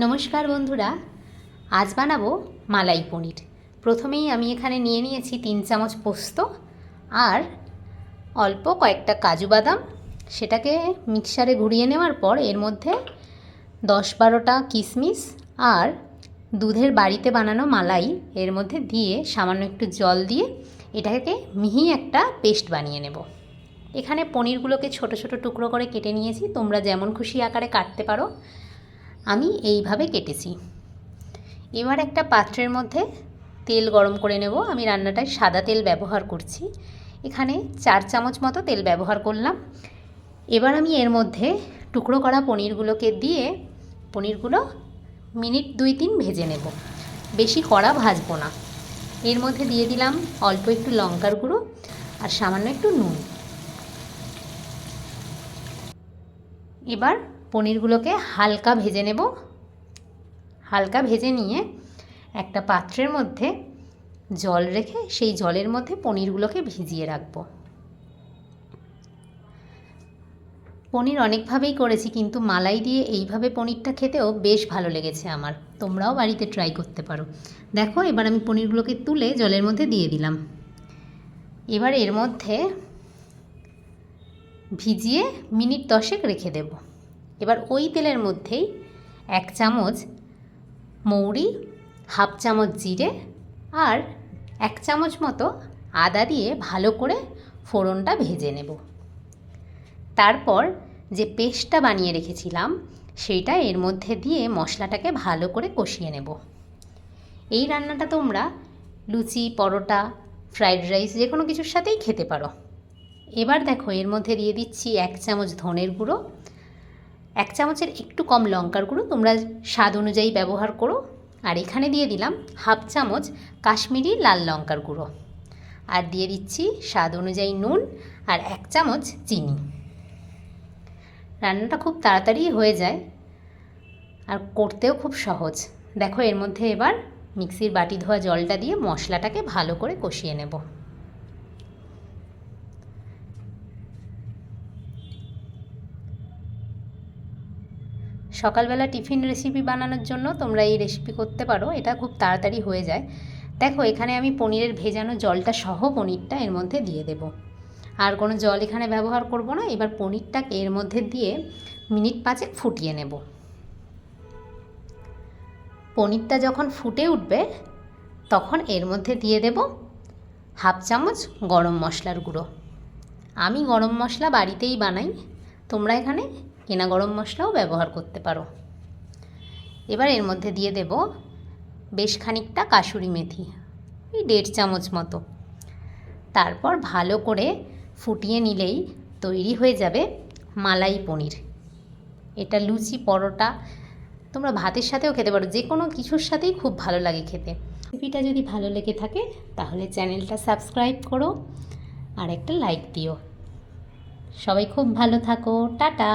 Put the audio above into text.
নমস্কার বন্ধুরা, আজ বানাবো মালাই পনির। প্রথমেই আমি এখানে নিয়ে নিয়েছি তিন চামচ পোস্ত আর অল্প কয়েকটা কাজু বাদাম। সেটাকে মিক্সারে ঘুরিয়ে নেওয়ার পর এর মধ্যে দশ বারোটা কিশমিশ আর দুধের বাড়িতে বানানো মালাই এর মধ্যে দিয়ে সামান্য একটু জল দিয়ে এটাকে মিহি একটা পেস্ট বানিয়ে নেব। এখানে পনিরগুলোকে ছোট ছোট টুকরো করে কেটে নিয়েছি, তোমরা যেমন খুশি আকারে কাটতে পারো। আমি এইভাবে কেটেছি। এবার একটা পাত্রের মধ্যে তেল গরম করে নেব। আমি রান্নাটায় সাদা তেল ব্যবহার করছি। এখানে চার চামচ মতো তেল ব্যবহার করলাম। এবার আমি এর মধ্যে টুকরো করা পনিরগুলোকে দিয়ে পনিরগুলো মিনিট দুই তিন ভেজে নেব। বেশি কড়া ভাজবো না। এর মধ্যে দিয়ে দিলাম অল্প একটু লঙ্কার গুঁড়ো আর সামান্য একটু নুন। এবার পনিরগুলোকে হালকা ভেজে নেব। হালকা ভেজে নিয়ে একটা পাত্রের মধ্যে জল রেখে সেই জলের মধ্যে পনিরগুলোকে ভিজিয়ে রাখব। পনির অনেকভাবেই করেছি, কিন্তু মালাই দিয়ে এইভাবে পনিরটা খেতেও বেশ ভালো লেগেছে আমার। তোমরাও বাড়িতে ট্রাই করতে পারো। দেখো, এবার আমি পনিরগুলোকে তুলে জলের মধ্যে দিয়ে দিলাম। এবার এর মধ্যে ভিজিয়ে মিনিট দশেক রেখে দেব। এবার ওই তেলের মধ্যেই এক চামচ মৌরি, হাফ চামচ জিরে আর এক চামচ মতো আদা দিয়ে ভালো করে ফোড়নটা ভেজে নেব। তারপর যে পেস্টটা বানিয়ে রেখেছিলাম, সেইটা এর মধ্যে দিয়ে মশলাটাকে ভালো করে কষিয়ে নেব। এই রান্নাটা তোমরা লুচি, পরোটা, ফ্রাইড রাইস যে কোনো কিছুর সাথেই খেতে পারো। এবার দেখো এর মধ্যে দিয়ে দিচ্ছি এক চামচ ধনের গুঁড়ো এক চামচের একটু কম লঙ্কার গুঁড়ো তোমরা স্বাদ অনুযায়ী ব্যবহার করো। আর এখানে দিয়ে দিলাম হাফ চামচ কাশ্মীরি লাল লঙ্কার গুঁড়ো। আর দিয়ে দিচ্ছি স্বাদ অনুযায়ী নুন আর এক চামচ চিনি। রান্নাটা খুব তাড়াতাড়ি হয়ে যায় আর করতেও খুব সহজ। দেখো এর মধ্যে এবার মিক্সির বাটি ধোয়া জলটা দিয়ে মশলাটাকে ভালো করে কষিয়ে নেব। সকালবেলা টিফিন রেসিপি বানানোর জন্য তোমরা এই রেসিপি করতে পারো, এটা খুব তাড়াতাড়ি হয়ে যায়। দেখো, এখানে আমি পনিরের ভেজানো জলটা সহ পনিরটা এর মধ্যে দিয়ে দেব। আর কোনো জল এখানে ব্যবহার করব না, এবার পনিরটাকে এর মধ্যে দিয়ে মিনিট পাঁচেক ফুটিয়ে নেব। পনিরটা যখন ফুটে উঠবে, তখন এর মধ্যে দিয়ে দেব হাফ চামচ গরম মশলার গুঁড়ো। আমি গরম মশলা বাড়িতেই বানাই, তোমরা এখানে কেনা গরম মশলাও ব্যবহার করতে পারো। এবার এর মধ্যে দিয়ে দেব বেশ খানিকটা কাসুরি মেথি, এই দেড় চামচ মতো। তারপর ভালো করে ফুটিয়ে নিলেই তৈরি হয়ে যাবে মালাই পনির। এটা লুচি, পরোটা, তোমরা ভাতের সাথেও খেতে পারো যে কোনো কিছুর সাথেই খুব ভালো লাগে খেতে। রেসিপিটা যদি ভালো লেগে থাকে, তাহলে চ্যানেলটা সাবস্ক্রাইব করো আর একটা লাইক দিও। সবাই খুব ভালো থাকো, টাটা!